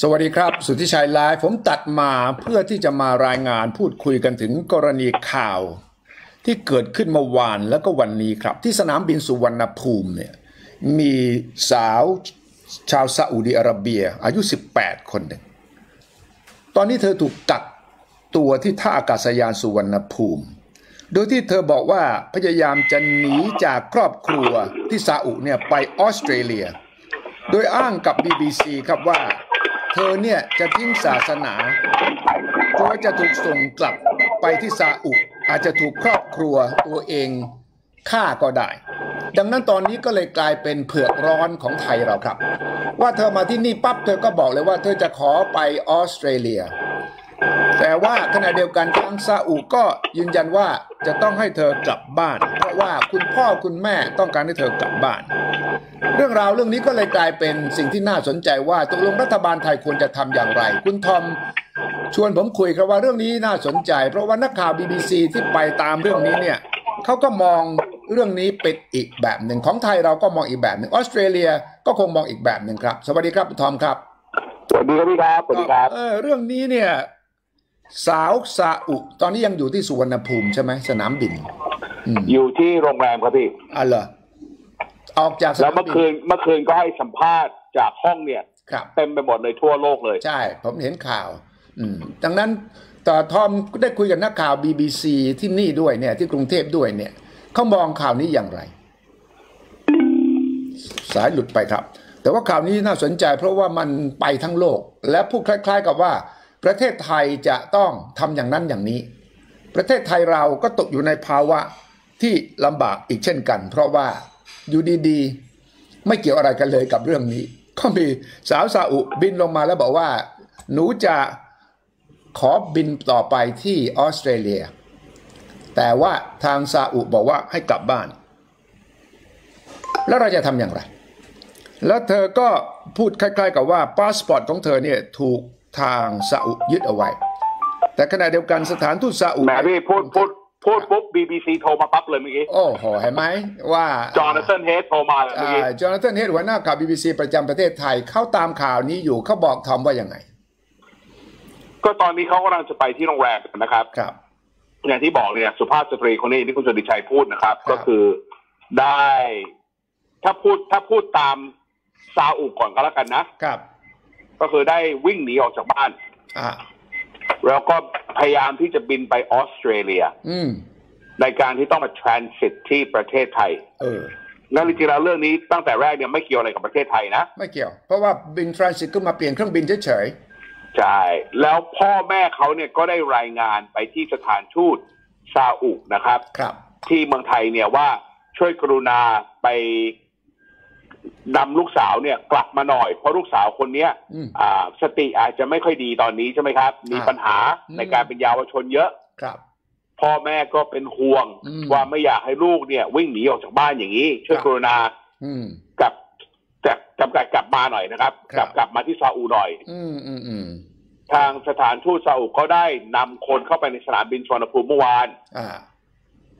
สวัสดีครับ สุทธิชัยไลฟ์ผมตัดมาเพื่อที่จะมารายงานพูดคุยกันถึงกรณีข่าว ที่เกิดขึ้นเมื่อวานแล้วก็วันนี้ครับ ที่สนามบินสุวรรณภูมิเนี่ยมีสาวชาวซาอุดิอาระเบีย อายุ 18 คนหนึ่ง ตอนนี้เธอถูกกักตัวที่ท่าอากาศยานสุวรรณภูมิ โดยที่เธอบอกว่าพยายามจะหนีจากครอบครัวที่ซาอุเนี่ยไปออสเตรเลีย โดยอ้างกับ BBC ครับว่า เธอเนี่ยจะทิ้งศาสนาเพราะว่าจะถูกส่งกลับไปที่ซาอุอาจจะถูกครอบครัวตัวเองฆ่าก็ได้ ดังนั้นตอนนี้ก็เลยกลายเป็นเผือกร้อนของไทยเราครับ ว่าเธอมาที่นี่ปั๊บเธอก็บอกเลยว่าเธอจะขอไปออสเตรเลีย แต่ว่าขณะเดียวกันทางซาอุก็ยืนยันว่าจะต้องให้เธอกลับบ้าน เพราะว่าคุณพ่อคุณแม่ต้องการให้เธอกลับบ้าน เรื่องราวเรื่องนี้ก็เลยกลายเป็นสิ่งที่น่าสนใจว่าตกลงรัฐบาลไทยควรจะทำอย่างไร คุณทอมชวนผมคุยครับว่าเรื่องนี้น่าสนใจ เพราะว่านักข่าว BBC ที่ไปตามเรื่องนี้เนี่ยเขาก็มองเรื่องนี้เป็นอีกแบบหนึ่งของไทยเราก็มองอีกแบบหนึ่งออสเตรเลียก็คงมองอีกแบบหนึ่งครับ สวัสดีครับคุณทอมครับสวัสดีครับพี่ครับสวัสดีครับเออเรื่องนี้เนี่ย สาวซาอุตอนนี้ยังอยู่ที่สุวรรณภูมิใช่ไหมสนามบินอืมอยู่ที่โรงแรมครับพี่อะเหรอ ออกจากสแล้วนามเมื่อบิคืนนเมื่อคืนก็ให้สัมภาษณ์จากห้องเนี่ยครับเต็มไปหมดเลยทั่วโลกเลย ใช่ ผมเห็นข่าว อืมดังนั้นต่อทอมก็ได้คุยกับนักข่าว BBC ที่นี่ด้วยเนี่ย ที่กรุงเทพด้วยเนี่ยเขามองข่าวนี้อย่างไร สายหลุดไปครับ แต่ว่าข่าวนี้น่าสนใจ เพราะว่ามันไปทั้งโลก และพูดคล้าย ๆ กับว่า ประเทศไทยจะต้องทำอย่างนั้นอย่างนี้ ประเทศไทยเราก็ตกอยู่ในภาวะที่ลำบากอีกเช่นกัน เพราะว่า อยู่ดีๆ ไม่เกี่ยวอะไรกันเลยกับเรื่องนี้ ก็มีสาวซาอุบินลงมาแล้วบอกว่า หนูจะขอบินต่อไปที่ออสเตรเลีย แต่ว่าทางซาอุบอกว่าให้กลับบ้าน แล้วเราจะทำอย่างไร แล้วเธอก็พูดคล้ายๆ กับว่าพาสปอร์ตของเธอเนี่ยถูกทางซาอุยึดเอาไว้ แต่ขณะเดียวกันสถานทูตซาอุแหมพี่พูดพูด พูดปุ๊บ BBC โทรมาปั๊บเลยเมื่อกี้ โอ้โห เห็นไหมว่าจอห์นสันเฮดโทรมาเลยเมื่อกี้จอห์นสันเฮดหัวหน้าข่าว BBC ประจำประเทศไทย เขาตามข่าวนี้อยู่เขาบอกทอมว่ายังไง ก็ตอนนี้เขากำลังจะไปที่โรงแรมนะครับ ครับ อย่างที่บอกเนี่ยสุภาพสตรีคนนี้ที่คุณชนดิชัยพูดนะครับครับ ก็คือได้ถ้าพูดถ้าพูดตามซาอุก่อนก็แล้วกันนะครับ ก็คือได้วิ่งหนีออกจากบ้าน อ่า แล้วก็พยายามที่จะบินไปออสเตรเลียอืมในการที่ต้องมา transit ที่ประเทศไทยเออนั่นจริงๆแล้วเรื่องนี้ตั้งแต่แรกเนี่ยไม่เกี่ยวอะไรกับประเทศไทยนะ ไม่เกี่ยว เพราะว่าบินทรานสิตก็มาเปลี่ยนเครื่องบินเฉยใช่ แล้วพ่อแม่เขาเนี่ยก็ได้รายงานไปที่สถานทูตซาอุนะครับๆครับ ที่เมืองไทยเนี่ยว่าช่วยกรุณาไป นำลูกสาวเนี่ยกลับมาหน่อย เพราะลูกสาวคนเนี้ยอืม อ่าสติอาจจะไม่ค่อยดีตอนนี้ใช่ไหมครับ มีอ่าปัญหาอืม ในการเป็นเยาวชนเยอะ ครับ พ่อแม่ก็เป็นห่วง อืมว่าไม่อยากให้ลูกเนี่ย วิ่งหนีออกจากบ้านอย่างนี้ ช่วยครับ กรุณาอืมกลับกลับกลับกลับกลับมาหน่อยนะครับครักบลับกลับมาที่ซาอุหน่อย อืมอืมอืมทางสถานทูตซาอุก็ได้นำคนเข้าไปในสนามบินสุวรรณภูมิเมื่อวาน อ่า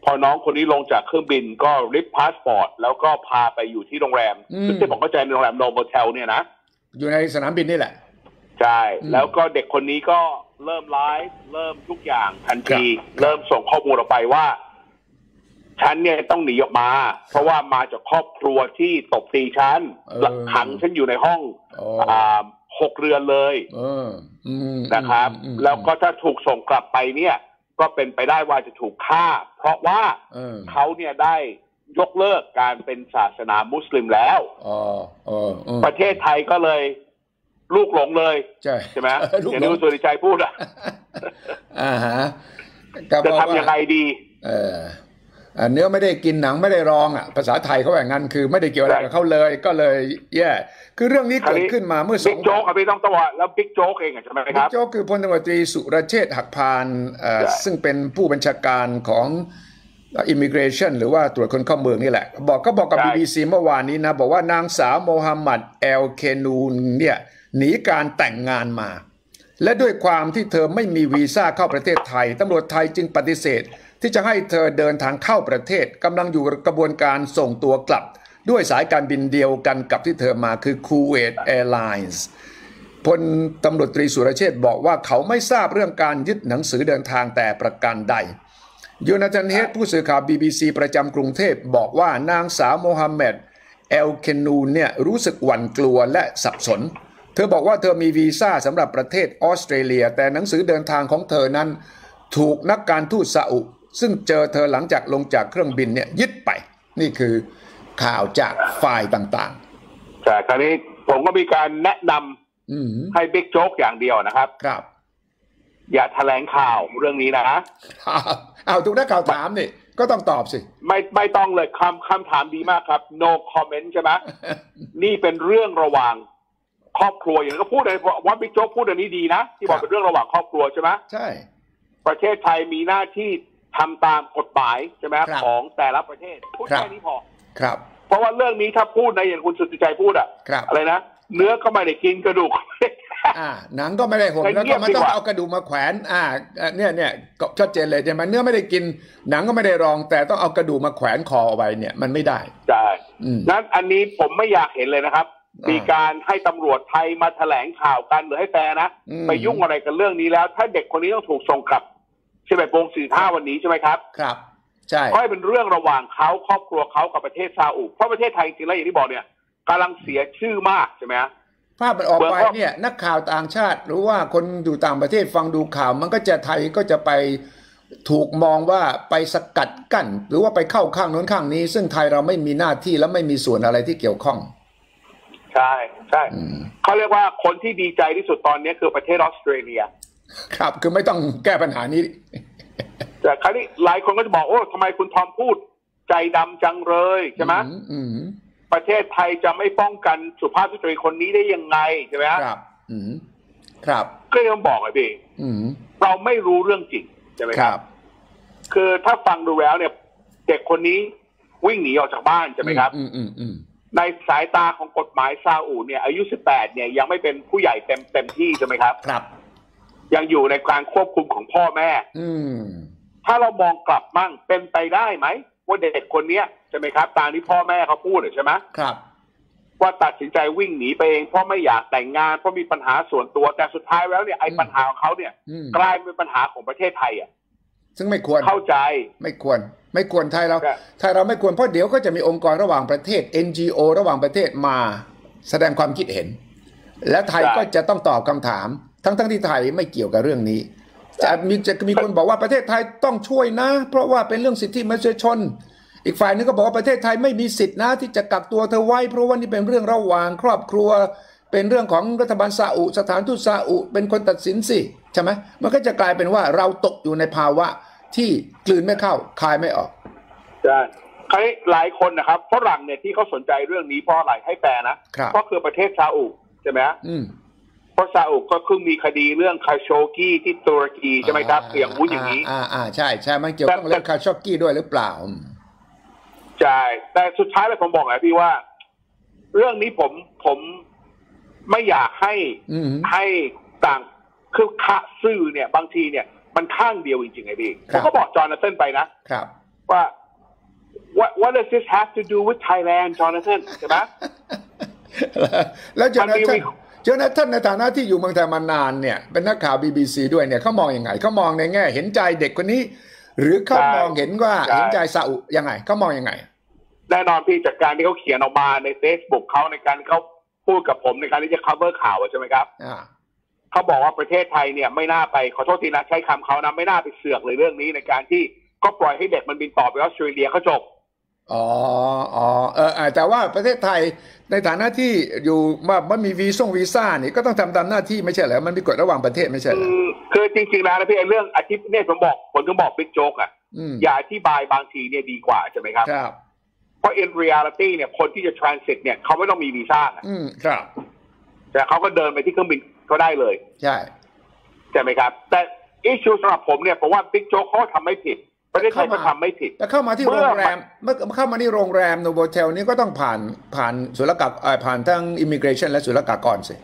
พอน้องคนนี้ลงจากเครื่องบินก็ริบพาสปอร์ต แล้วก็พาไปอยู่ที่โรงแรมอืม ซึ่งที่ผมเข้าใจในโรงแรมโนโ o เทลเนี่ยนะ อยู่ในสนามบินนี่แหละ ใช่ อืมแล้วก็เด็กคนนี้ก็เริ่มไลฟ์เริ่มทุกอย่างทันที ครับเริ่มส่งข้อมูลออกไปว่า ฉันเนี่ยต้องหนีออกมา เพราะว่ามาจากครอบครัวที่ตบตีฉันเออ ขังฉันอยู่ในห้องโอ้อ่าหกเรือนเลยเอออืมนะครับอืมแล้วก็ถ้าถูกส่งกลับไปเนี่ย ก็เป็นไปได้ว่าจะถูกฆ่า เพราะว่าเออเขาเนี่ยได้ยกเลิกการเป็นศาสนามุสลิมแล้วอ๋อเออเออประเทศไทยก็เลย ลูกหลงเลยใช่ใช่ไหมเออลูกอย่างหลที่งคุณสุริชัยพูดอะอ่าฮะก็จะบอกทำยังไงว่าดี เอออ่า เนื้อไม่ได้กินหนังไม่ได้รองอะภาษาไทยเขาแบบนั้นคือไม่ได้เกี่ยวอะไรกับเขาเลยก็เลยแย่คือเรื่องนี้คราวเกิดนี้ขึ้นมาเมื่อสอบิ๊งกโจ๊กอะพี่ต้องต้องว่าแล้วบิ๊กโจ๊กเองอะใช่ไหมคบิ๊รักบโจ๊กคือพลตำรวจตรีสุรเชษฐ์หักพานเอ่อใช่ซึ่งเป็นผู้บัญชาการของอิมิเกรชันหรือว่าตรวจคนเข้าเมืองนี่แหละ บอกก็บอกกับ BBC เมื่อวานนี้นะ บอกว่านางสาวโมฮัมหมัดแอลเคนูนเนี่ยหนีการแต่งงานมา และด้วยความที่เธอไม่มีวีซ่าเข้าประเทศไทยตำรวจไทยจึงปฏิเสธ ที่จะให้เธอเดินทางเข้าประเทศกำลังอยู่กระบวนการส่งตัวกลับ ด้วยสายการบินเดียวกันกับที่เธอมาคือ Kuwait Airlines พลตำรวจตรีสุรเชษบอกว่าเขาไม่ทราบเรื่องการยึดหนังสือเดินทางแต่ประการใดยูนาธานเฮดผู้สื่อข่าว BBC ประจำกรุงเทพบอกว่านางสาวโมฮัมเหม็ดเอลเคนูนเนี่ยรู้สึกหวั่นกลัวและสับสน เธอบอกว่าเธอมีวีซ่าสำหรับประเทศออสเตรเลีย แต่หนังสือเดินทางของเธอนั้น ถูกนักการทูตซาอุ ซึ่งเจอเธอหลังจากลงจากเครื่องบินเนี่ยยึดไป นี่คือข่าวจากฝ่ายต่างแต่คราวนี้ผมก็มีการแนะนำๆอืมให้บิ๊กโจ๊กอย่างเดียวนะครับครับ อย่าแถลงข่าวเรื่องนี้นะครับเอาถูกนักข่าวถามนี่ก็ต้องตอบสิ ไม่ไม่ต้องเลยคำคำถามดีมากครับ no comment ใช่ไหมนี่เป็นเรื่องระหว่างครอบครัวอย่างที่ก็พูดเลยว่าบิ๊กโจ๊กพูดอันนี้ดีนะ ที่บอครักบเป็นเรื่องระหว่างครอบครัวใช่ไหมใช่ ประเทศไทยมีหน้าที่ ทำตามกฎหมายใช่ไหมครับของแต่ละประเทศพูดครับ แค่นี้พอ ครับ เพราะว่าเรื่องนี้ถ้าพูดในอย่างคุณสุทธิชัยพูดอะครับ อะไรนะเนื้อก็ไม่ได้กินกระดูกก็ไม่ได้อ่า หนังก็ไม่ได้ห่มแต่แล้วเงีก็ยบมันดีต้องกว่า เอากระดูกมาแขวน อ่าอ่าเนี่ยเนี่ยก็ชัดเจนเลยใช่ไหมเนื้อไม่ได้กิน หนังก็ไม่ได้รอง แต่ต้องเอากระดูกมาแขวนคอเอาไว้เนี่ยมันไม่ได้ ใช่อืม นั้นอันนี้ผมไม่อยากเห็นเลยนะครับ อ่ามีมีการให้ตำรวจไทยมาแถลงข่าวกันหรือให้แฟร์นะ อืม ไปยุ่งอะไรกันเรื่องนี้แล้ว ถ้าเด็กคนนี้ต้องถูกส่งกลับ ใช่ไหมโปงสี่ห้าวันนี้ใช่ไหมครับครับ ใช่ก็ให้เป็นเรื่องระหว่างเขาครอบครัวเขากับประเทศซาอุเพราะประเทศไทยจริงๆแล้วอย่างที่บอกเนี่ยกำลังเสียชื่อมากใช่ไหมฮะภาพมันออกเบิกไปว่าเนี่ยนักข่าวต่างชาติ หรือว่าคนอยู่ต่างประเทศฟังดูข่าว มันก็จะไทยก็จะไปถูกมองว่าไปสกัดกั้นหรือว่าไปเข้าข้างโน้นข้างนี้ ซึ่งไทยเราไม่มีหน้าที่และไม่มีส่วนอะไรที่เกี่ยวข้อง ใช่ใช่อืมเขาเรียกว่าคนที่ดีใจที่สุดตอนนี้คือประเทศออสเตรเลีย ครับคือไม่ต้องแก้ปัญหานี้ แต่คราวนี้หลายคนก็จะบอกโอ้ทำไมคุณทอมพูด ใจดำจังเลยใช่ไหมอือืมประเทศไทยจะไม่ป้องกันสุภาพสตรีคนนี้ได้ยังไงใช่ไหมฮะครับอืมครับก็ยังบอกเลยพี่อืมเราไม่รู้เรื่องจริงใช่ไหมคครัรับบคือถ้าฟังดูแล้วเนี่ย เด็กคนนี้วิ่งหนีออกจากบ้านใช่ไหมครับอืมอืมอืมในสายตาของกฎหมายซาอุเนี่ย อายุ 18 เนี่ยยังไม่เป็นผู้ใหญ่เต็มเต็มที่ใช่ไหมครับ ครับ ยังอยู่ในการควบคุมของพ่อแม่ อืม ถ้าเรามองกลับมั่งเป็นไปได้ไหมว่าเด็กคนเนี้ยใช่ไหมครับ ตามที่พ่อแม่เขาพูดอะใช่ไหมครับ ว่าตัดสินใจวิ่งหนีไปเองเพราะไม่อยากแต่งงานเพราะมีปัญหาส่วนตัวแต่สุดท้ายแล้วเนี่ยไอ้อืมปัญหาของเขาเนี่ย อืม กลายเป็นปัญหาของประเทศไทยอะซึ่งไม่ควร เข้าใจ ไม่ควร ไม่ควรไทยเราครับ ไทยเราไม่ควรเพราะเดี๋ยวก็จะมีองค์กรระหว่างประเทศ NGO ระหว่างประเทศมา แสดงความคิดเห็น และไทยก็จะต้องตอบคำถาม ทั้งๆที่ไทยไม่เกี่ยวกับเรื่องนี้ จะมีจะมีคนบอกว่าประเทศไทยต้องช่วยนะ เพราะว่าเป็นเรื่องสิทธิมนุษยชน อีกฝ่ายนึงก็บอกว่าประเทศไทยไม่มีสิทธินะ ที่จะกักตัวเธอไว้ เพราะว่านี่เป็นเรื่องระหว่างครอบครัว เป็นเรื่องของรัฐบาลซาอุ สถานทูตซาอุเป็นคนตัดสินสิใช่ไหมมันก็จะกลายเป็นว่าเราตกอยู่ในภาวะที่กลืนไม่เข้าคายไม่ออกใช่คราวนี้หลายคนนะครับฝรั่งเนี่ยที่เขาสนใจเรื่องนี้เพราะอะไรให้แปลนะครับเพราะคือประเทศซาอุใช่ไหมฮะอืม เพราะซาอุก็เพิ่งมีคดีเรื่องคาโชกี้ที่ตุรกีใช่ไหมครับคืออย่างวุ้นอย่างนี้ อ่าอ่าใช่ใช่มันเกี่ยวข้องแต่เรื่องคาช็อกกี้ด้วยหรือเปล่าอืมใช่แต่สุดท้ายแล้วผมบอกไงพี่ว่า เรื่องนี้ผมผมไม่อยากให้อืมให้ต่างคือค่าสื่อเนี่ย บางทีเนี่ยมันข้างเดียวจริงๆไงพี่คผรับมก็บอกจอห์นสันไปนะครับว่า what what does this have to do with Thailand จอห์นสันใช่ไหมแล้วเจอมันนามีธานวิ เจอนาธานในฐานะที่อยู่เมืองไทยมานานเนี่ยเป็นนักข่าว BBC ด้วยเนี่ยเขามองอยังไงเขามองในแง่ เห็นใจเด็กคนนี้ หรือเขามองเห็นว่าเห็นใจซาอุยังไงเขามองยังไง แน่นอนพี่จากการที่เขาเขียนออกมาใน Facebook เขาในการที่เขาพูดกับผมในการที่จะ cover ข่าวอะใช่ไหมครับอ่าเขาบอกว่าประเทศไทยเนี่ยไม่น่าไปขอโทษทีนะใช้คำเขานะไม่น่าไปเสือกเลยเรื่องนี้ในการที่ก็ปล่อยให้เด็กมันบินต่อไปออสเตรเลียเขาจบ อ๋ออ๋อเออเออแต่ว่าประเทศไทยในฐานะที่อยู่มามันมีวีซ่งวีซ่านี่ก็ต้องทำตามหน้าที่ไม่ใช่เหรอมันมีกฎระหว่างประเทศไม่ใช่เหรอือมคือจริงๆแล้วนะพี่ไอ้เรื่องอาทิตย์เนี่ยผมบอกผมถึงบอกบิ๊กโจ๊กอะอืมอย่าอธิบายบางทีเนี่ยดีกว่าใช่ไหมครับครับเพราะ in reality เนี่ยคนที่จะ transit เนี่ยเขาไม่ต้องมีวีซ่านะอืมครับ แต่เขาก็เดินไปที่เครื่องบินก็ได้เลย ใช่ใช่ไหมครับ แต่อิชูสำหรับผมเนี่ยผมว่าบิ๊กโจ๊กเขาทำไม่ผิด ประเทศไทยก็ทำไม่ผิดแต่เข้ามาที่เมื่โรองแรมเมื่อเข้ามาที่โรงแรมโนโบเทลนี้ก็ต้องผ่านผ่านศุลกากรเอ่อผ่านทั้งอิมิเกรชันและศุลกากรสิ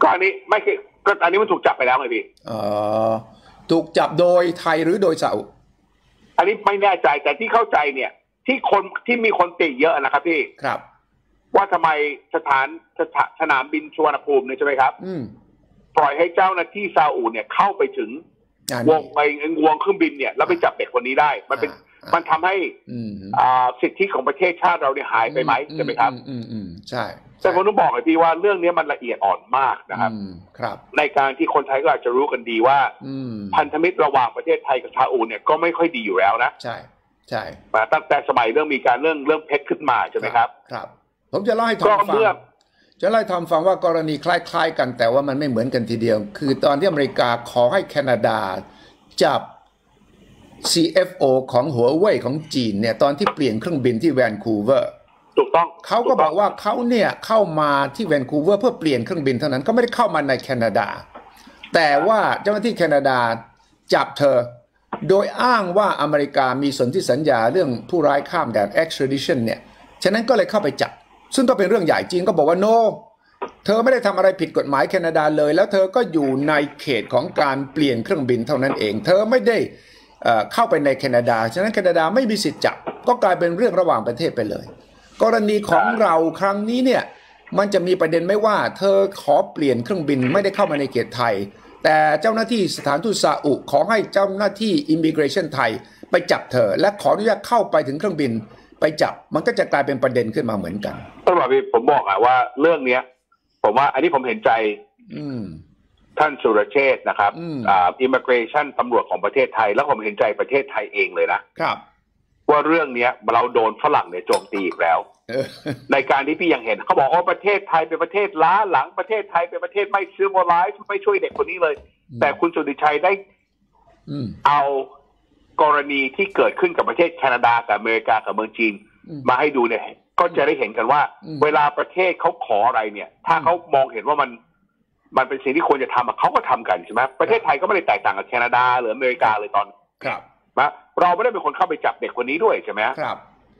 ก็อันนี้ไม่คือก็อันนี้มันถูกจับไปแล้วไงพี่เอ่อถูกจับโดยไทยหรือโดยซาอุอันนี้ไม่แน่ใจแต่ที่เข้าใจเนี่ย ที่คนที่มีคนติเยอะนะครับพี่ครับ ว่าทำไมสถานสถาสนามบินสุวรรณภูมิเนี่ยใช่ไหมครับ อืมปล่อยให้เจ้าหน้าที่ซาอุเนี่ยเข้าไปถึงอ่า วนี่งไปวงเครื่องบินเนี่ยแล้วไปจับเด็กคนนี้ได้ มันเป็นอ่ามันทำให้อืมอ่าสิทธิของประเทศชาติเราเนี่ยหายไปไหมใช่ไหมครับอือืมอืมใช่แต่ผมต้องบอกเลยพี่ว่าเรื่องนี้มันละเอียดอ่อนมากนะครับอืมครับ ในการที่คนไทยก็อาจจะรู้กันดีว่าอืมพันธมิตรระหว่างประเทศไทยกับซาอุเนี่ยก็ไม่ค่อยดีอยู่แล้วนะ ใช่ ใช่มาตั้งแต่สมัยเรื่องมีการเรื่องเรื่องเพชรขึ้นมาใช่ไหมครับ ครับ ผมจะเล่าให้ทอมก็ฟังเมื่อ จะเล่าให้ทอมฟังว่ากรณีคล้ายๆ กันแต่ว่ามันไม่เหมือนกันทีเดียว คือตอนที่อเมริกาขอให้แคนาดาจับ CFO ของหัวเว่ยของจีนเนี่ยตอนที่เปลี่ยนเครื่องบินที่แวนคูเวอร์ถูกต้องเขาก็บอกว่าเขาเนี่ยเข้ามาที่แวนคูเวอร์เพื่อเปลี่ยนเครื่องบินเท่านั้นก็ไม่ได้เข้ามาในแคนาดา แต่ว่าเจ้าหน้าที่แคนาดาจับเธอ โดยอ้างว่าอเมริกามีสนธิสัญญาเรื่องผู้ร้ายข้ามแดน extradition เนี่ยฉะนั้นก็เลยเข้าไปจับ ซึ่งก็เป็นเรื่องใหญ่จีนก็บอกว่า no เธอไม่ได้ทำอะไรผิดกฎหมายแคนาดาเลย แล้วเธอก็อยู่ในเขตของการเปลี่ยนเครื่องบินเท่านั้นเอง เธอไม่ได้เอ่อเข้าไปในแคนาดา ฉะนั้นแคนาดาไม่มีสิทธิ์จับ ก็กลายเป็นเรื่องระหว่างประเทศไปเลย กรณีของเราครั้งนี้เนี่ยมันจะมีประเด็นไม่ว่า เธอขอเปลี่ยนเครื่องบินไม่ได้เข้ามาในเขตไทย แต่เจ้าหน้าที่สถานทูตซาอุขอให้เจ้าหน้าที่อิมิเกรชันไทยไปจับเธอ และขออนุญาตเข้าไปถึงเครื่องบิน ไปจับมันก็จะกลายเป็นประเด็นขึ้นมาเหมือนกันต้องบอกพี่ผมบอกอะว่าเรื่องเนี้ย ผมว่าอันนี้ผมเห็นใจ อืมท่านสุรเชษฐ์นะครับอืมอ่าอิมิเกรชันตำรวจของประเทศไทย แล้วผมเห็นใจประเทศไทยเองเลยนะครับ ว่าเรื่องเนี้ยเราโดนฝรั่งเนี่ยโจมตีอีกแล้วเออในการที่พี่ยังเห็นเขาบอกว่าประเทศไทยเป็นประเทศล้าหลังประเทศไทยเป็นประเทศไม่ซื้อโมไลฟ์ไม่ช่วยเด็กคนนี้เลย แต่คุณสุริชัยได้อืมเอา กรณีที่เกิดขึ้นกับประเทศแคนาดากับอเมริกากับเมืองจีนอืมมาให้ดูเนี่ย ก็จะได้เห็นกันว่าอืมเวลาประเทศเขาขออะไรเนี่ย ถ้าเขามองเห็นว่ามันมันเป็นสิ่งที่ควรจะทำอะเขาก็ทำกันใช่ไหมประเทศไทยก็ไม่ได้แตกต่างกับแคนาดาหรืออเมริกาเลยตอนครับนะเราไม่ได้เป็นคนเข้าไปจับเด็กคนนี้ด้วยใช่ไหมครับ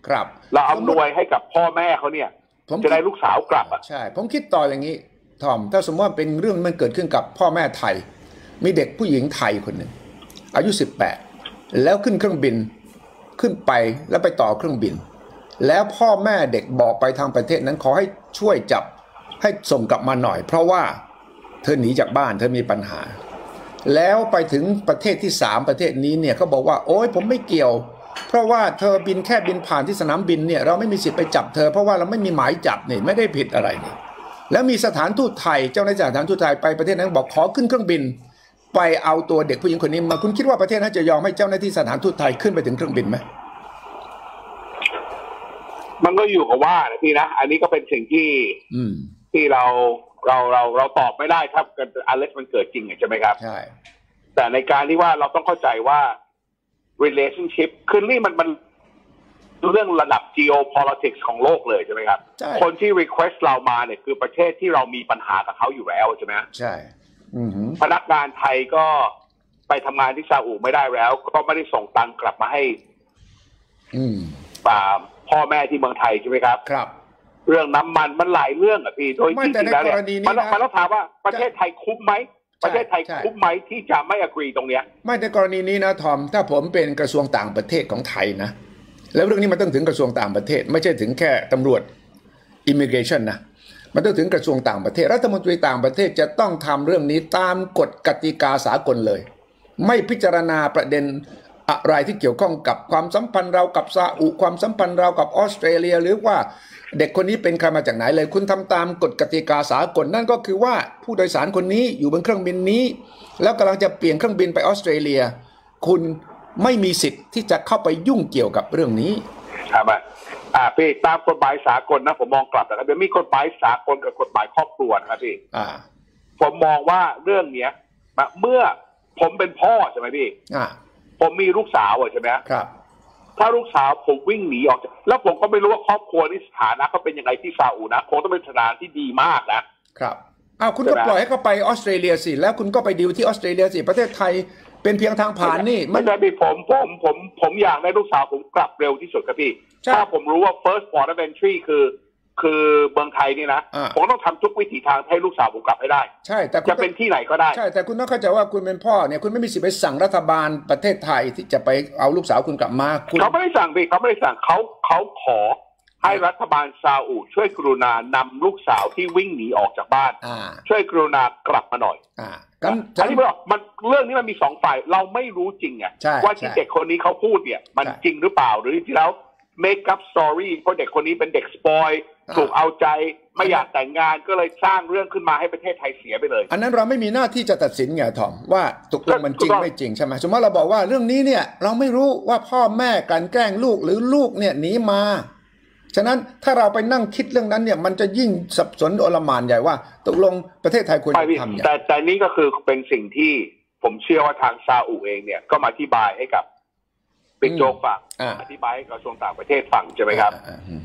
ครับ เราอำนวยให้กับพ่อแม่เขาเนี่ยผมจะได้ลูกสาวกลับอะใช่ ผมคิดต่ออย่างนี้ทอม ถ้าสมมติว่าเป็นเรื่องมันเกิดขึ้นกับพ่อแม่ไทย มีเด็กผู้หญิงไทยคนหนึ่งอายุ18แแล้วขึ้นเครื่องบินขึ้นไปแล้วไปต่อเครื่องบิน แล้วพ่อแม่เด็กบอกไปทางประเทศนั้นขอให้ช่วยจับให้ส่งกลับมาหน่อย เพราะว่าเธอหนีจากบ้านเธอมีปัญหา แล้วไปถึงประเทศที่สามประเทศนี้เนี่ยเขาบอกว่าโอ๊ยผมไม่เกี่ยว เพราะว่าเธอบินแค่บินผ่านที่สนามบินเนี่ยเราไม่มีสิทธิ์ไปจับเธอเพราะว่าเราไม่มีหมายจับนี่ไม่ได้ผิดอะไรนี่แล้วมีสถานทูตไทยเจ้าหน้าที่สถานทูตไทยไปประเทศนั้นบอกขอขึ้นเครื่องบิน ไปเอาตัวเด็กผู้หญิงคนนี้มาคุณคิดว่าประเทศนั้นจะยอมให้เจ้าหน้าที่สถานทูตไทยขึ้นไปถึงเครื่องบินไหมมันก็อยู่กับว่านะพี่นะ อันนี้ก็เป็นสิ่งที่ อืม ที่เราเราเราเราตอบไม่ได้ครับอเล็กมันเกิดจริงอะใช่ไหมครับ ใช่ แต่ในการที่ว่าเราต้องเข้าใจว่า relationship คือนี่มันมันเรื่องระดับ geopolitics ของโลกเลยใช่ไหมครับใช่คนที่ request เรามาเนี่ยคือประเทศที่เรามีปัญหากับเขาอยู่แล้วใช่ไหมใช่อืม พนักงานไทยก็ไปทำงานที่ซาอุไม่ได้แล้ว ก็ไม่ได้ส่งตังค์กลับมาให้ อืมป่าพ่อแม่ที่เมืองไทยใช่ไหมครับ ครับ เรื่องน้ำมันมันหลายเรื่องอะพี่โดยไม่ที่แต่จริงแล้วเนี่ยในกรณีนี้มันต้องนะมันต้องถามว่าประเทศไทยคุ้มไหมใช่ประเทศไทยใช่คุ้มไหมที่จะไม่อกรีตรงเนี้ย ไม่ในกรณีนี้นะทอม ถ้าผมเป็นกระทรวงต่างประเทศของไทยนะ แล้วเรื่องนี้มันต้องถึงกระทรวงต่างประเทศ ไม่ใช่ถึงแค่ตำรวจอิมิเกรชันนะ มันต้องถึงกระทรวงต่างประเทศ รัฐมนตรีต่างประเทศจะต้องทำเรื่องนี้ตามกฎกติกาสากลเลย ไม่พิจารณาประเด็นอะไรที่เกี่ยวข้องกับความสัมพันธ์เรากับซาอุความสัมพันธ์เรากับออสเตรเลีย หรือว่าเด็กคนนี้เป็นใครมาจากไหนเลย คุณทำตามกฎกติกาสากลนั่นก็คือว่าผู้โดยสารคนนี้อยู่บนเครื่องบินนี้ แล้วกำลังจะเปลี่ยนเครื่องบินไปออสเตรเลีย คุณไม่มีสิทธิ์ที่จะเข้าไปยุ่งเกี่ยวกับเรื่องนี้ครับ อะอ่าพี่ตามกฎหมายสากลนะผมมองกลับนะครับเดี๋ยวมีกฎหมายสากลกับกฎหมายครอบครัวนะครับพี่อ่า ผมมองว่าเรื่องเนี้ยนะเมื่อผมเป็นพ่อใช่ไหมพี่อ่าผมมีลูกสาวอะใช่ไหมครับ ถ้าลูกสาวผมวิ่งหนีออกจากแล้วผมก็ไม่รู้ว่าครอบครัวนี่สถานะเขาเป็นยังไงที่ซาอุนะคงต้องเป็นสถานะที่ดีมากนะครับอ้าวคุณก็ใช่ไหมปล่อยให้เขาไปออสเตรเลียสิ แล้วคุณก็ไปดิวที่ออสเตรเลียสิ ประเทศไทยเป็นเพียงทางผ่านนี่ไม่ใช่พี่ผมผมผมผมอยากได้ลูกสาวผมกลับเร็วที่สุดครับพี่ใช่ ถ้าผมรู้ว่า first port of entry คือ คือเมืองไทยนี่นะอ่าผมต้องทำทุกวิถีทางให้ลูกสาวผมกลับให้ได้ ใช่ แต่คุณจะเป็นที่ไหนก็ได้ ใช่ แต่คุณต้องเข้าใจว่าคุณเป็นพ่อเนี่ย คุณไม่มีสิทธิ์ไปสั่งรัฐบาลประเทศไทยที่จะไปเอาลูกสาวคุณกลับมาคุณเขาไม่ได้สั่งพี่เขาไม่ได้สั่งเขาเขาขอให้รัฐบาลซาอุช่วยกรุณานำลูกสาวที่วิ่งหนีออกจากบ้านอ่าช่วยกรุณากลับมาหน่อยอ่ากันอันนี้มันมันเรื่องนี้มันมีสองฝ่ายเราไม่รู้จริงไงใช่ว่าที่ใช่เด็กคนนี้เขาพูดเนี่ย มันใช่จริงหรือเปล่าหรือจริงๆแล้ว make up story เพราะเด็กคนนี้เป็นเด็กสปอยอ่าถูกเอาใจไม่อยากแต่งงานก็เลยสร้างเรื่องขึ้นมาให้ประเทศไทยเสียไปเลย อันนั้นเราไม่มีหน้าที่จะตัดสินไงทอมว่าตกลงมันจริงถูกต้องไม่จริงใช่ไหมสมมติเราบอกว่าเรื่องนี้เนี่ย เราไม่รู้ว่าพ่อแม่กลันแกล้งลูกหรือลูกเนี่ยหนีมา ฉะนั้นถ้าเราไปนั่งคิดเรื่องนั้นเนี่ยมันจะยิ่งสับสนโอลหมานใหญ่ว่าตกลงประเทศไทยควรไม่จะพี่ทำอย่างแต่แต่นี่ก็คือเป็นสิ่งที่ผมเชื่อว่าทางซาอุเองเนี่ยก็มาอธิบายให้กับ บิ๊กโจ๊กฟังอ่า อธิบายให้กระทรวงต่างประเทศฟังใช่ไหมครับ อ่าอืม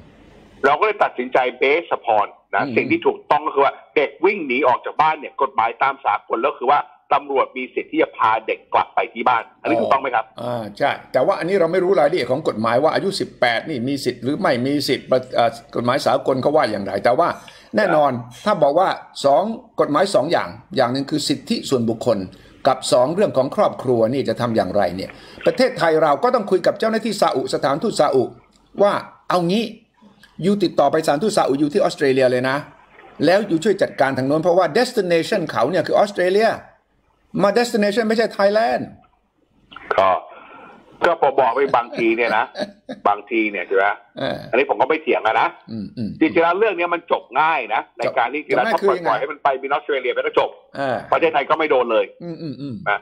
เราก็เลยตัดสินใจเบสสปอนนะอืม สิ่งที่ถูกต้องก็คือว่าเด็กวิ่งหนีออกจากบ้านเนี่ยกฎหมายตามสากลแล้วคือว่าตำรวจมีสิทธิ์ที่จะพาเด็กกลับไปที่บ้าน อันนี้ถูกต้องไหมครับ อ่าใช่ แต่ว่าอันนี้เราไม่รู้รายละเอียดของกฎหมายว่าอายุ 18 นี่มีสิทธิ์หรือไม่มีสิทธิ์เอ่อกฎหมายสากลเขาว่าอย่างไร แต่ว่าแน่นอนถ้าบอกว่าสองกฎหมายสองอย่าง อย่างหนึ่งคือสิทธิส่วนบุคคล กับสองเรื่องของครอบครัวนี่จะทำอย่างไรเนี่ยประเทศไทยเราก็ต้องคุยกับเจ้าหน้าที่ซาอุสถานทูตซาอุว่าเอางี้อยู่ติดต่อไปสถานทูตซาอุอยู่ที่ออสเตรเลียเลยนะ แล้วอยู่ช่วยจัดการทางโน้นเพราะว่า destination เขาเนี่ยคือออสเตรเลียมา destination ไม่ใช่ไทยแลนด์ก็ ก็พอบอกไปบางทีเนี่ยนะบางทีเนี่ยใช่ไหมเอออันนี้ผมก็ไม่เถียงอะนะอืมอืมจริงๆแล้วเรื่องเนี้ยมันจบง่ายนะในการที่จริงๆแล้วจบง่ายถ้าคือปล่อยยังไงปล่อยให้มันไปบินออสเตรเลียไปก็จบเออประเทศไทยก็ไม่โดนเลยอืมอืมอืมนะ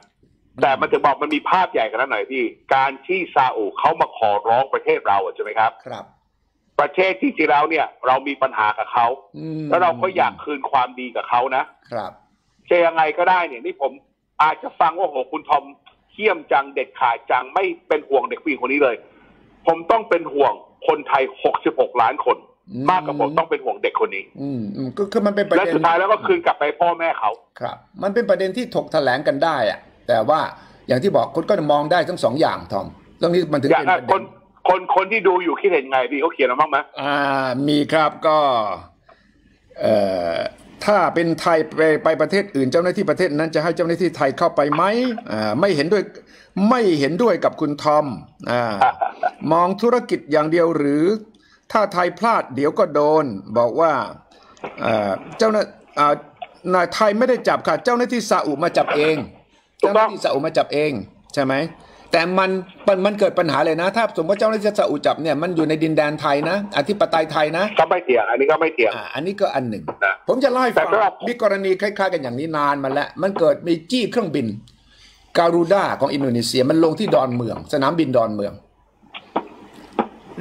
แต่มันถึงบอกมันมีภาพใหญ่กันนั้นหน่อยพี่ การที่ซาอุเขามาขอร้องประเทศเราอะใช่ไหมครับ ครับ ประเทศที่จริงแล้วเนี่ย เรามีปัญหากับเขาอืมแล้วเราก็อยากคืนความดีกับเขานะครับจะยังไงก็ได้เนี่ยนี่ผมอาจจะฟังว่าโหคุณทอม เขี้ยมจังเด็ดขาดจังไม่เป็นห่วงเด็กผู้หญิงคนนี้เลย ผมต้องเป็นห่วงคนไทย 66 ล้านคน มากกว่าผมต้องเป็นห่วงเด็กคนนี้ อืมอืมก็คือมันเป็นประและเด็นสุดท้ายแล้วก็คืนกลับไปพ่อแม่เขาครับ มันเป็นประเด็นที่ถกแถลงกันได้อะแต่ว่าอย่างที่บอกคนก็มองได้ทั้งสองอย่างทอมเรื่องนี้มันถึงอย่างเป็นประคเด็นนคนคนที่ดูอยู่คิดเห็นไงพี่เขาเขียนมาบ้างไหมอ่า มีครับก็ เอ่อ ถ้าเป็นไทยไปไปประเทศอื่น เจ้าหน้าที่ประเทศนั้นจะให้เจ้าหน้าที่ไทยเข้าไปไหมไม่เห็นด้วยไม่เห็นด้วยกับคุณทอมอมองธุรกิจอย่างเดียวหรือ ถ้าไทยพลาดเดี๋ยวก็โดน บอกว่าเจ้าหน้าอ่านายไทยไม่ได้จับค่ะ เจ้าหน้าที่ซาอุมาจับเอง เจ้าหน้าที่ซาอุมาจับเองใช่ไหม แต่มันมันมันเกิดปัญหาเลยนะ ถ้าสมมติว่าเจ้าหน้าที่ซาอุจับเนี่ยมันอยู่ในดินแดนไทยนะอธิปไตยไทยนะก็ไม่เถียงอันนี้ก็ไม่เถียงอ่าอันนี้ก็อันหนึ่งนะผมจะเล่าให้ฟังแต่สำหรับมีกรณีคล้ายๆ กันอย่างนี้นานมาแล้ว มันเกิดมีจี้เครื่องบิน การูด้าของอินโดนีเซียมันลงที่ดอนเมือง สนามบินดอนเมือง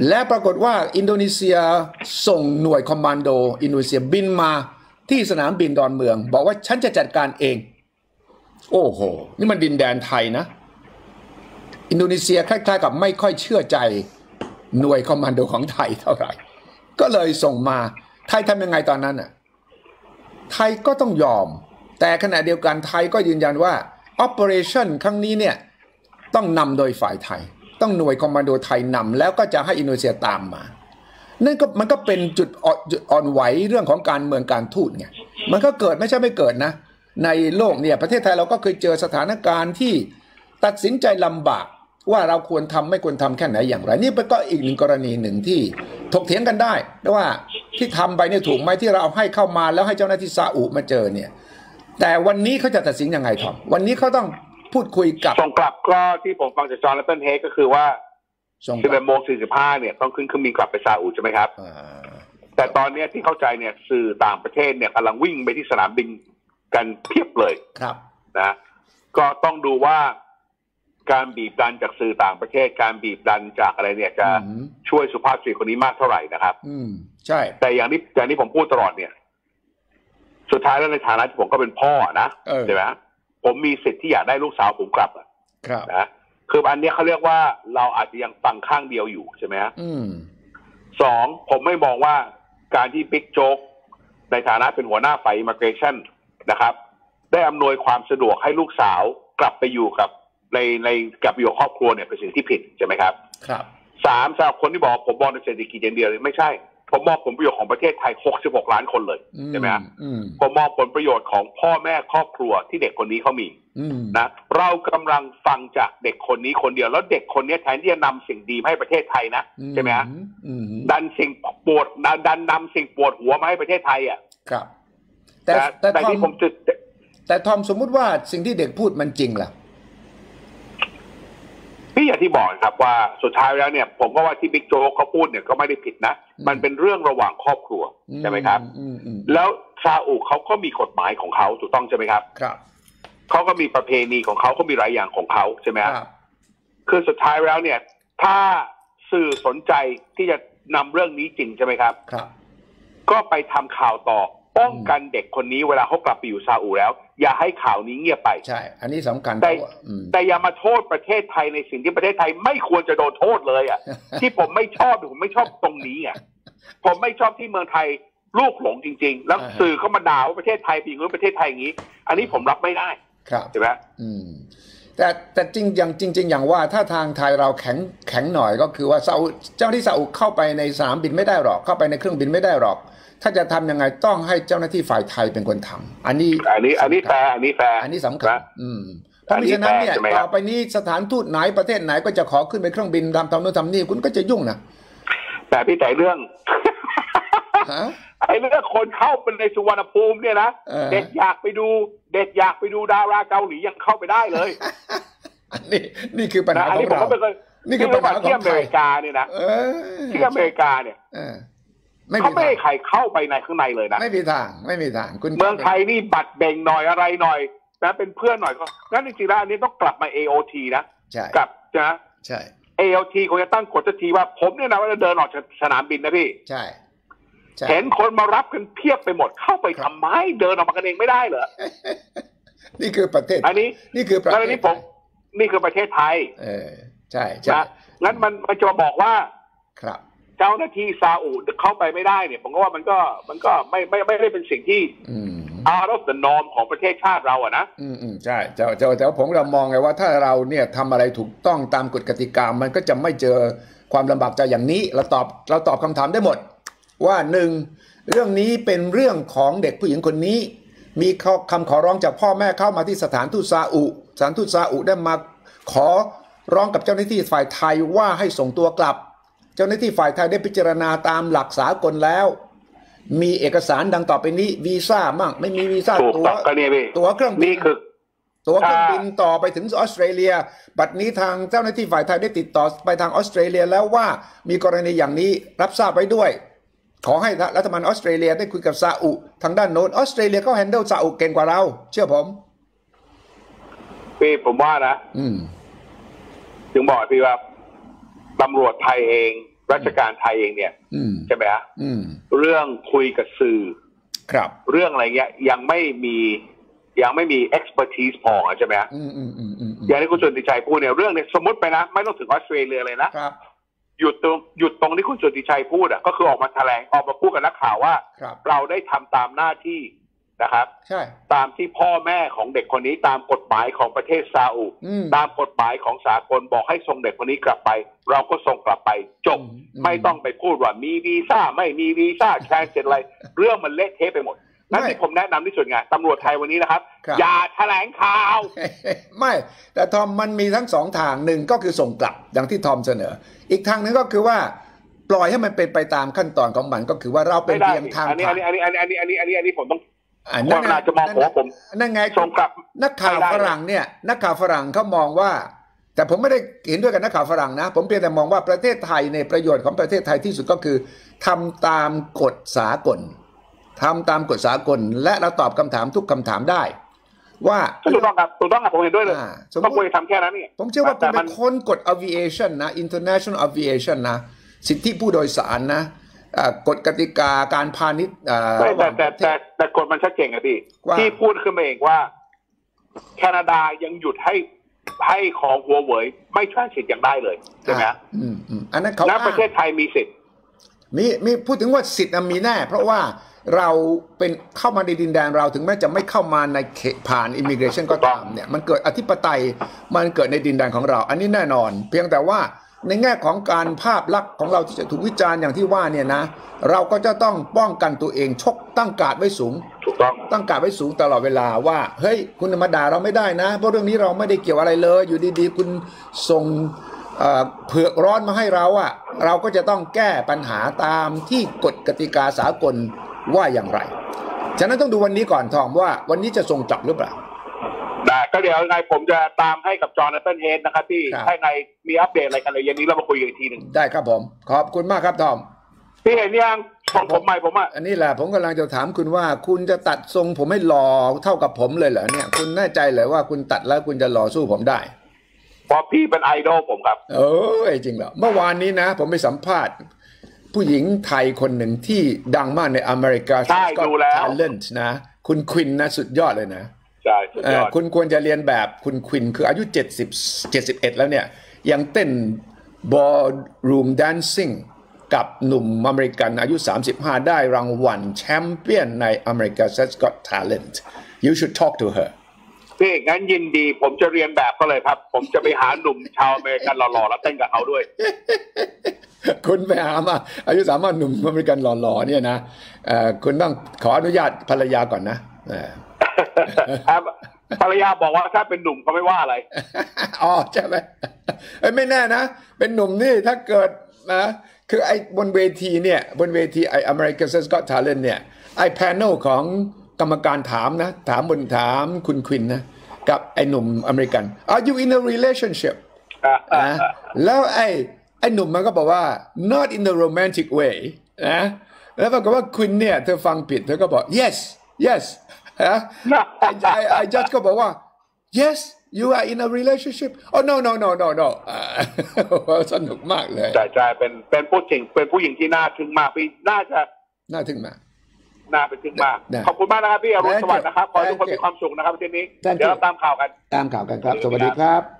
และปรากฏว่าอินโดนีเซียส่งหน่วยคอมมานโด อินโดนีเซียบินมาที่สนามบินดอนเมือง บอกว่าฉันจะจัดการเอง โอ้โห นี่มันดินแดนไทยนะ อินโดนีเซียคล้ายๆ กับไม่ค่อยเชื่อใจหน่วยคอมมานโดของไทยเท่าไหร่ ก็เลยส่งมาไทยทำยังไงตอนนั้นน่ะไทยก็ต้องยอม แต่ขณะเดียวกันไทยก็ยืนยันว่า Operation ครั้งนี้เนี่ยต้องนำโดยฝ่ายไทย ต้องหน่วยคอมมานโดไทยนำแล้วก็จะให้อินโดนีเซียตามมา นั่นก็มันก็เป็นจุดอ่อนจุดอ่อนไหวเรื่องของการเมืองการทูตไงมันก็เกิดไม่ใช่ไม่เกิดนะ ในโลกเนี่ยประเทศไทยเราก็เคยเจอสถานการณ์ที่ตัดสินใจลำบาก ว่าเราควรทำไม่ควรทำแค่ไหนอย่างไร นี่เป็นก็อีกหนึ่งกรณีหนึ่งที่ถกเถียงกันได้ว่าที่ทำไปเนี่ยถูกไหมที่เราเอาให้เข้ามาแล้วให้เจ้าหน้าที่ซาอุมาเจอเนี่ย แต่วันนี้เขาจะตัดสินยังไงทอมวันนี้เขาต้องพูดคุยกับส่งกลับก็ที่ผมฟังจากจอห์นและเติ้ลเฮกก็คือว่าส่ง11โมง45เนี่ยต้องขึ้นเครื่องบินกลับไปซาอุใช่ไหมครับอ่าแต่ตอนเนี้ยที่เข้าใจเนี่ยสื่อต่างประเทศเนี่ยกำลังวิ่งไปที่สนามบินกันเพียบเลยครับนะ ก็ต้องดูว่า การบีบดันจากสื่อต่างประเทศ การบีบดันจากอะไรเนี่ยจะอืมช่วยสุภาพสตรีคนนี้มากเท่าไหร่นะครับ อืม ใช่ แต่อย่างที่อย่างที่ผมพูดตลอดเนี่ย สุดท้ายแล้วในฐานะที่ผมก็เป็นพ่อนะเออใช่ไหมผมมีสิทธิ์ที่อยากได้ลูกสาวผมกลับอะครับนะคืออันเนี้ยเขาเรียกว่าเราอาจจะยังฟังข้างเดียวอยู่ใช่ไหมฮะอืมสองผมไม่มองว่าการที่บิ๊กโจ๊กในฐานะเป็นหัวหน้าฝ่ายอิม g r a t i o n นะครับ ได้อำนวยความสะดวกให้ลูกสาวกลับไปอยู่กับ ในในกลับไปอยู่กับครอบครัวเนี่ยเป็นสิ่งที่ผิดใช่ไหมครับ ครับสามสำหรับคนที่บอกผมมองในเศรษฐกิจอย่างเดียวเลยไม่ใช่ ผมมองผลประโยชน์ของประเทศไทย 66 ล้านคนเลยใช่ไหมฮะผมมองผลประโยชน์ของพ่อแม่ครอบครัวที่เด็กคนนี้เขามีนะเรากำลังฟังจากเด็กคนนี้คนเดียวแล้วเด็กคนนี้แทนที่จะนำสิ่งดีให้ประเทศไทยนะใช่ไหมฮะดันสิ่งปวดดันนำสิ่งปวดหัวมาให้ประเทศไทยอะครับ แต่แต่ที่ผมจุดแต่ทอมสมมุติว่าสิ่งที่เด็กพูดมันจริงล่ะ พี่อย่างที่บอกครับว่าสุดท้ายแล้วเนี่ย ผมก็ว่าที่บิ๊กโจ๊กเขาพูดเนี่ยก็ไม่ได้ผิดนะ มันเป็นเรื่องระหว่างครอบครัวใช่ไหมครับ แล้วซาอุเขาก็มีกฎหมายของเขาถูกต้องใช่ไหมครับ ครับเขาก็มีประเพณีของเขาเขามีหลายอย่างของเขาใช่ไหมครับคือสุดท้ายแล้วเนี่ย ถ้าสื่อสนใจที่จะนำเรื่องนี้จริงใช่ไหมครับ ครับ ก็ไปทำข่าวต่อป้องกันเด็กคนนี้เวลาเขากลับไปอยู่ซาอุแล้ว อย่าให้ข่าวนี้เงียบไป ใช่ อันนี้สำคัญแต่แต่อย่ามาโทษประเทศไทยในสิ่งที่ประเทศไทยไม่ควรจะโดนโทษเลยอะ ที่ผมไม่ชอบผมไม่ชอบตรงนี้อะผมไม่ชอบที่เมืองไทยลูกหลงจริง ๆ แล้วสื่อเข้ามาด่าว่าประเทศไทยปีนู้นประเทศไทยอย่างนี้ อันนี้ผมรับไม่ได้ครับใช่ไหมอืมแต่แต่จริงอย่างจริง ๆ อย่างว่าถ้าทางไทยเราแข็งแข็งหน่อยก็คือว่าซาอุเจ้าที่ซาอุเข้าไปในสนามบินไม่ได้หรอกเข้าไปในเครื่องบินไม่ได้หรอก ถ้าจะทํำยังไงต้องให้เจ้าหน้าที่ฝ่ายไทยเป็นคนทำอันนี้อันนี้อันนี้แฟร์อันนี้แฟร์อันนี้สำคัญอืมเพราะมิฉะนั้นเนี่ยต่อไปนี้สถานทูตไหนประเทศไหนก็จะขอขึ้นไปเครื่องบินทำทำโน่นทำนี่คุณก็จะยุ่งนะแต่พี่แต่เรื่องไอ้เรื่องคนเข้าเป็นในสุวรรณภูมิเนี่ยนะเด็กอยากไปดู เด็กอยากไปดูดาราเกาหลียังเข้าไปได้เลย อันนี้นี่คือปัญหาของเรานี่คือปัญหาของที่อเมริกาเนี่ยนะที่อเมริกาเนี่ย เขาไม่ให้ใครเข้าไปในข้างในเลยนะไม่มีทางไม่มีทางคุณเมืองไทยนี่บัตรเบ่งหน่อยอะไรหน่อยนะเป็นเพื่อนหน่อยก็งั้นจริงๆแล้วอันนี้ต้องกลับมา AOT นะใช่กลับนะใช่ AOT คงจะตั้งกฎทีว่าผมเนี่ยนะว่าจะเดินออกจากสนามบินนะพี่ใช่เห็นคนมารับกันเพียบไปหมดเข้าไปทำไมเดินออกมากันเองไม่ได้เหรอนี่คือประเทศ อันนี้นี่คือประเทศนี้ผมนี่คือประเทศไทย เออ ใช่ใช่งั้นมันมันจะบอกว่า ครับ เจ้าหน้าที่ซาอุเข้าไปไม่ได้เนี่ยผมก็ว่ามันก็มันก็ไม่ไม่ไม่ได้เป็นสิ่งที่ out of the norm ของประเทศชาติเราอะนะ อืมอืมใช่แต่แต่แต่ผมเรามองไงว่าถ้าเราเนี่ยทำอะไรถูกต้องตามกฎกติกา มันก็จะไม่เจอความลำบากใจอย่างนี้ เราตอบเราตอบคำถามได้หมด ว่าหนึ่งเรื่องนี้เป็นเรื่องของเด็กผู้หญิงคนนี้ มีคำขอร้องจากพ่อแม่เข้ามาที่สถานทูตซาอุสถานทูตซาอุได้มาขอร้องกับเจ้าหน้าที่ฝ่ายไทยว่าให้ส่งตัวกลับ เจ้าหน้าที่ฝ่ายไทยได้พิจารณาตามหลักสากลแล้ว มีเอกสารดังต่อไปนี้วีซ่ามั่งไม่มีวีซ่าตัวตัวเครื่องบินตัวเครื่องบินต่อไปถึงออสเตรเลีย บัดนี้ทางเจ้าหน้าที่ฝ่ายไทยได้ติดต่อไปทางออสเตรเลียแล้วว่ามีกรณีอย่างนี้รับทราบไว้ด้วย ขอให้รัฐบาลออสเตรเลียได้คุยกับซาอุ ทางด้านโน้นออสเตรเลียเขาแฮนเดิลซาอุเก่งกว่าเรา เชื่อผมพี่ผมว่านะ อืม ถึงบอกพี่ว่า ตำรวจไทยเอง ราชการไทยเองเนี่ยใช่ไหมฮะเรื่องคุยกับสื่อ ครับ เรื่องอะไรเงี้ยยังไม่มียังไม่มี expertise พอใช่ไหมฮะอย่างที่คุณจุนติชัยพูดเนี่ยเรื่องเนี่ยสมมติไปนะ ไม่ต้องถึงออสเตรเลียเลยนะหยุดตรงหยุดตรงที่คุณจุนติชัยพูดอะก็คือออกมาแถลงออกมาพูดกับนักข่าวว่า เราได้ทำตามหน้าที่ นะครับ ใช่ ตามที่พ่อแม่ของเด็กคนนี้ตามกฎหมายของประเทศซาอุตามกฎหมายของสากลบอกให้ส่งเด็กคนนี้กลับไป เราก็ส่งกลับไปจบไม่ต้องไปพูดว่ามีวีซ่าไม่มีวีซ่าแคนเซ็นอะไร เรื่องมันเละเทะไปหมดนั่นที่ผมแนะนำที่สุดไงตำรวจไทยวันนี้นะครับ อย่าแถลงข่าว ไม่ แต่ทอมมันมีทั้งสองทางหนึ่งก็คือส่งกลับอย่างที่ทอมเสนอ อีกทางนึงก็คือว่าปล่อยให้มันเป็นไปตามขั้นตอนของมันก็คือว่าเราเป็นเพียงทางอันนี้อันนี้อันนี้อันนี้อันนี้อันนี้อันนี้ผมต้อง นั่นไงจะมองผมนั่นไงส่งกลับนักข่าวฝรั่งเนี่ย นักข่าวฝรั่งเขามองว่า แต่ผมไม่ได้เห็นด้วยกับนักข่าวฝรั่งนะ ผมเพียงแต่มองว่าประเทศไทยในประโยชน์ของประเทศไทยที่สุดก็คือทำตามกฎสากลทำตามกฎสากล และเราตอบคำถามทุกคำถามได้ ว่าถูกต้องครับถูกต้องครับผมเห็นด้วยเลยต้องควรทำแค่นั้นนี่ผมเชื่อว่าคุณเป็นคนกฎ aviation นะ international aviation นะสิทธิผู้โดยสารนะ กฎกติกาการพาณิชย์แต่แต่แต่แต่กฎมันชัดเจนอะพี่ที่พูดขึ้นมาเองว่า แคนาดายังหยุดให้ให้ของหัวเว่ยไม่ทรานสิตอย่างได้เลยใช่ไหมอันนั้นเขาแล้วประเทศไทยมีสิทธิ์มีมีพูดถึงว่าสิทธิ์มีแน่ เพราะว่าเราเป็นเข้ามาในดินแดนเราถึงแม้จะไม่เข้ามาในเขตผ่านอิมิเกรชันก็ตามเนี่ยมันเกิดอธิปไตยมันเกิดในดินแดนของเรา อันนี้แน่นอน เพียงแต่ว่า ในแง่ของการภาพลักษณ์ของเราที่จะถูกวิจารณ์อย่างที่ว่าเนี่ยนะ เราก็จะต้องป้องกันตัวเองชกตั้งการดไว้สูง ถูกต้องตั้งการดไว้สูงตลอดเวลาว่าเฮ้ยคุณมาด่าเราไม่ได้นะ เพราะเรื่องนี้เราไม่ได้เกี่ยวอะไรเลย อยู่ดีๆ คุณส่งเอ่อเผือกร้อนมาให้เราอะเราก็จะต้องแก้ปัญหาตามที่กฎกติกาสากลว่าอย่างไร ฉะนั้นต้องดูวันนี้ก่อนทอมว่าวันนี้จะส่งจับหรือเปล่า ได้ก็เดี๋ยวยังไงผมจะตามให้กับจอห์นสันเฮดนะครับที่ครับถ้าไงมีอัปเดตอะไรกันเลยเย็นนี้เรามาคุยกันอีกทีหนึ่งได้ครับผม ขอบคุณมากครับทอม พี่เห็นยังของผมใหม่ผมอะอันนี้แหละผมกำลังจะถามคุณว่า คุณจะตัดทรงผมให้หล่อเท่ากับผมเลยเหรอเนี่ย คุณแน่ใจเลยว่าคุณตัดแล้วคุณจะหล่อสู้ผมได้ เพราะพี่เป็นไอดอลผมครับ เออจริงเหรอเมื่อวานนี้นะ ผมไปสัมภาษณ์ ผู้หญิงไทยคนหนึ่งที่ดังมากในอเมริกาใช่ดูแล้วท l e n t นะ คุณควินนะสุดยอดเลยนะ ใช่สุดเอ่ยออดคุณควรจะเรียนแบบคุณควินคืออายุ 70 71 แล้วเนี่ย ยังเต้น ballroom dancing กับหนุ่มอเมริกันอายุ 35 ได้รางวัลแชมเปี้ยนใน America's Got Talent you should talk to her พี่งั้นยินดีผมจะเรียนแบบก็เลยครับ ผมจะไปหาหนุ่มชาวอเมริกันหล่อๆแล้วเต้นกับเขาด้วย คุณไปหามาอายุสามารถหนุ่มอเมริกันหล่อๆเนี่ยนะเอ่อคุณต้องขออนุญาตภรรยาก่อนนะเออ ครับภรรยาบอกว่าถ้าเป็นหนุ่มเขาไม่ว่าอะไรอ๋อใช่ไหมเอ้ยไม่แน่นะ เป็นหนุ่มนี่ถ้าเกิดนะคือไอ้บนเวทีเนี่ยบนเวทีไอ้ America's Got Talent เนี่ยไอ้ panel ของกรรมการถามนะ ถามบนถามคุณควินนะ กับไอ้หนุ่มอเมริกัน Are you in a relationship นะแล้วไอ้ไอ้หนุ่มมันก็บอกว่า not in the romantic way นะแล้วปรากฏว่าคุณเนี่ยเธอฟังผิดเธอก็บอก yes yes ฮะไอ้ไอ้ไอ้ judge ก็บอกว่า yes you are in a relationship oh no no no no no อ่าสนุกมากเลยใช่ใช่เป็นเป็นผู้หญิงเป็นผู้หญิงที่น่าทึ่งมากพี่น่าจะน่าทึ่งมากน่าไปทึ่งมากได้ขอบคุณมากนะครับพี่อรุณ Thank สวัสดิ์นะครับ ขอให้ทุกคน you. มีความสุขนะครับทีนี้ Thank เดี๋ยว you เราตามข่าวกัน ตามข่าวกันครับ สวัสดีครับ